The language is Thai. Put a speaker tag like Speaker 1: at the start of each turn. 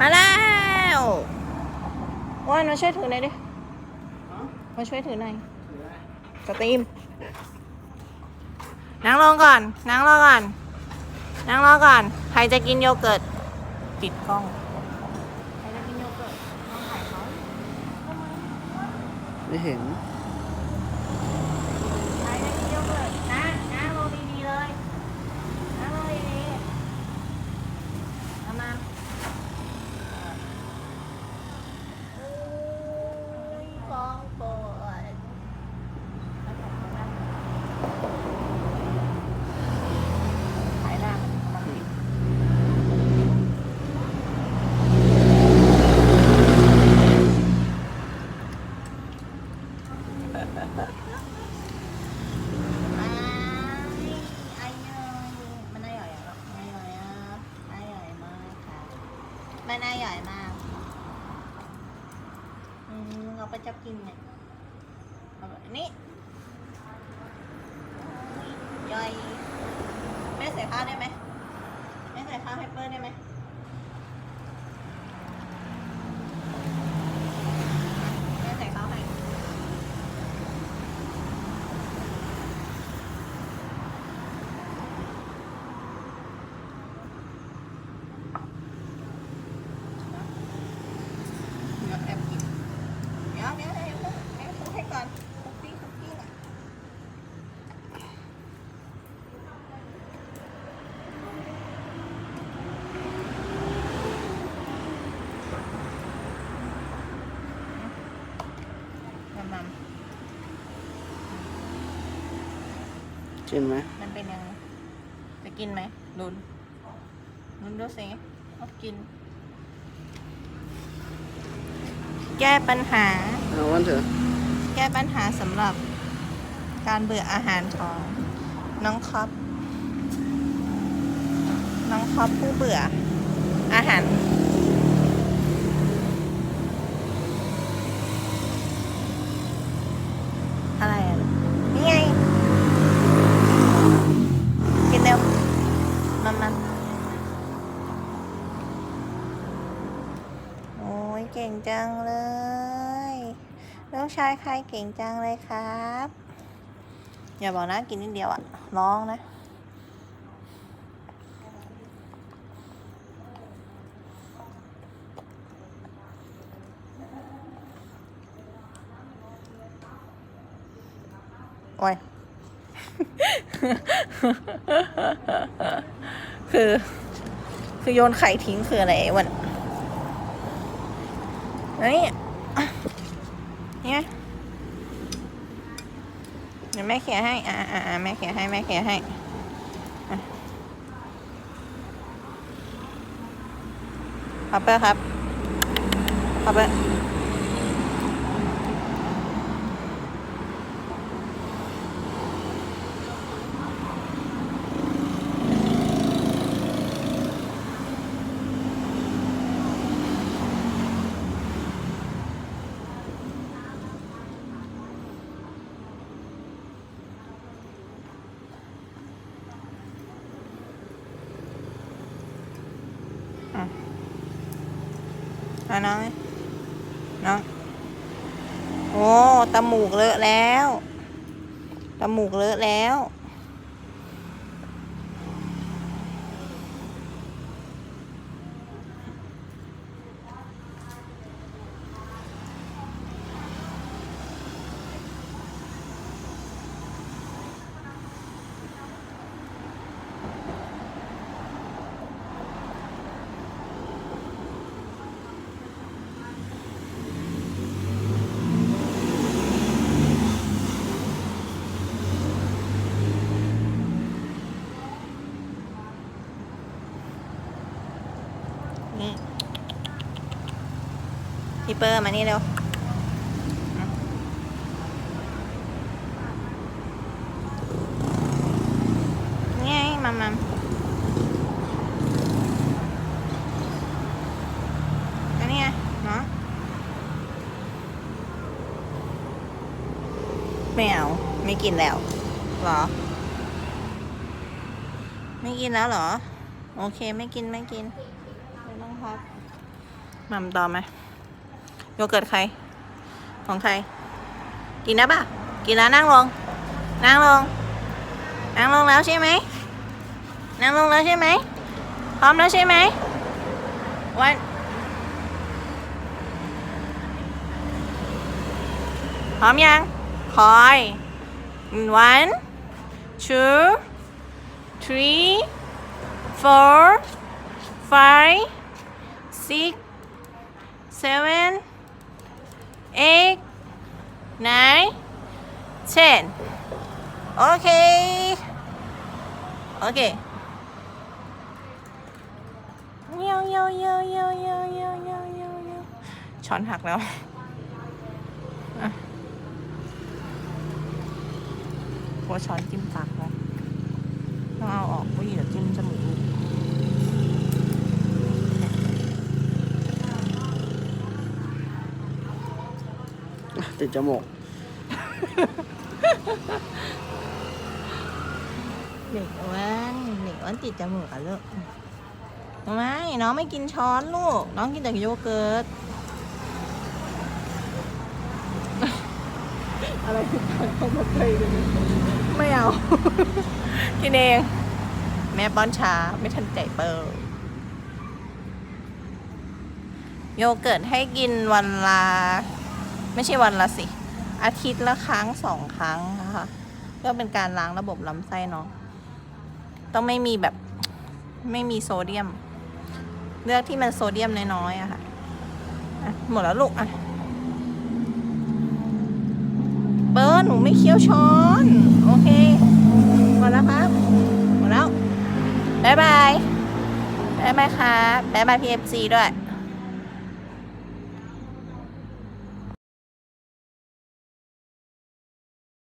Speaker 1: มาแล้วว่านมาช่วยถือหน่อยดิมาช่วยถือหน่อยสตรีมนั่งลงก่อนนั่งรอก่อนนั่งรอก่อน ใครจะกินโยเกิร์ตปิดกล้องใครจะกินโยเกิร์ตลองถ่ายเขา
Speaker 2: ไม่เห็น
Speaker 1: ใครจะกินโยเกิร์ตนั่งนั่งลงดีๆเลยนั่งลงดีๆเอามาโอ้ยฟองปวดถ่ายหน้ามันเอามาปิด Ai ơi, bên đây rồi ạ. Đây rồi á. Đây rồi mà ค่ะ ม่น่าใหญ่มาก อืมเราไปจับกินเนี่ยอาแบบนี้ย่อย แม่ใส่ข้าวได้ไหมแม่ใส่ข้าวให้เปิ้ลได้ไหมแม่ใส่ข้าวให้ เดี๋ยวแอบกินเดี๋ยวเดี๋ยวเดี๋ยวเดี๋ยวให้คุกให้ก่อนคุกกี้คุกกี้ก่อน มัมมัม
Speaker 2: กินไหม
Speaker 1: มันเป็นยังไงจะกินไหมลุ้นลุ้นดูสิว่ากิน แก้ปัญหา
Speaker 2: เอาวันเถอะ
Speaker 1: แก้ปัญหาสำหรับการเบื่ออาหารของน้องคอปน้องคอปผู้เบื่ออาหารอะไรอะ นี่ไง กินเร็วมันมันโอ้ย เก่งจังเลยลูกชายใครเก่งจังเลยครับ อย่าบอกนะกินนิดเดียวอะร้องนะ โอ้ย คือ คือโยนไข่ทิ้งคืออะไรวะเนี่ย นี่เนี่ไงเดี๋ยวแม่เขียให้อ่าอ่าอ่าแม่เขียให้ แม่เขียให้พับเปอร์ครับฮับเปอร์ อะน้องน้องโอ้ตามูกเลอะแล้วตามูกเลอะแล้ว เปอร์มานี่เร็วนี่ไงมัมมัมอันนี้ไงเนาะไม่เอา ไม่กินแล้ว หรอ ไม่กินแล้วหรอ โอเค ไม่กิน ไม่กิน ไม่ต้องพักมัมต่อไหม โยเกิร์ตใคร ของใคร กินนะป่ะ กินแล้วนั่งลง นั่งลง นั่งลงแล้วใช่ไหม นั่งลงแล้วใช่ไหม พร้อมแล้วใช่ไหม วันพร้อมยัง คอย one two three four five six seven eight nine ten โอเค โอเคเยาเยาเยาเยาเยาเยาเยาเยาเยาช้อนหักแล้วอะกลัวช้อนจิ้มปากแล้วต้องเอาออกเพราะเดี๋ยวจิ้มจมูก
Speaker 2: ติดจมูก
Speaker 1: เด็กอ้วนเด็กอ้วนติดจมูกอะลูกไม่น้องไม่กินช้อนลูก น้องกินแต่โยเกิร์ต
Speaker 2: อะไรคือการเข้ามาใกล้กัน
Speaker 1: ไม่เอา กินเอง แม่ป้อนช้าไม่ทันใจเปิลโยเกิร์ตให้กินวันละ ไม่ใช่วันละสิ อาทิตย์ละครั้งสองครั้งนะคะเพื่อเป็นการล้างระบบลำไส้เนาะต้องไม่มีแบบไม่มีโซเดียม เลือกที่มันโซเดียมน้อยๆอะค่ะอะหมดแล้วลูกอะเบิร์นหนูไม่เคี้ยวช้อน โอเคหมดแล้วครับหมดแล้วบ๊ายบายบ๊ายบายครับบ๊ายบายพีเอฟซีด้วย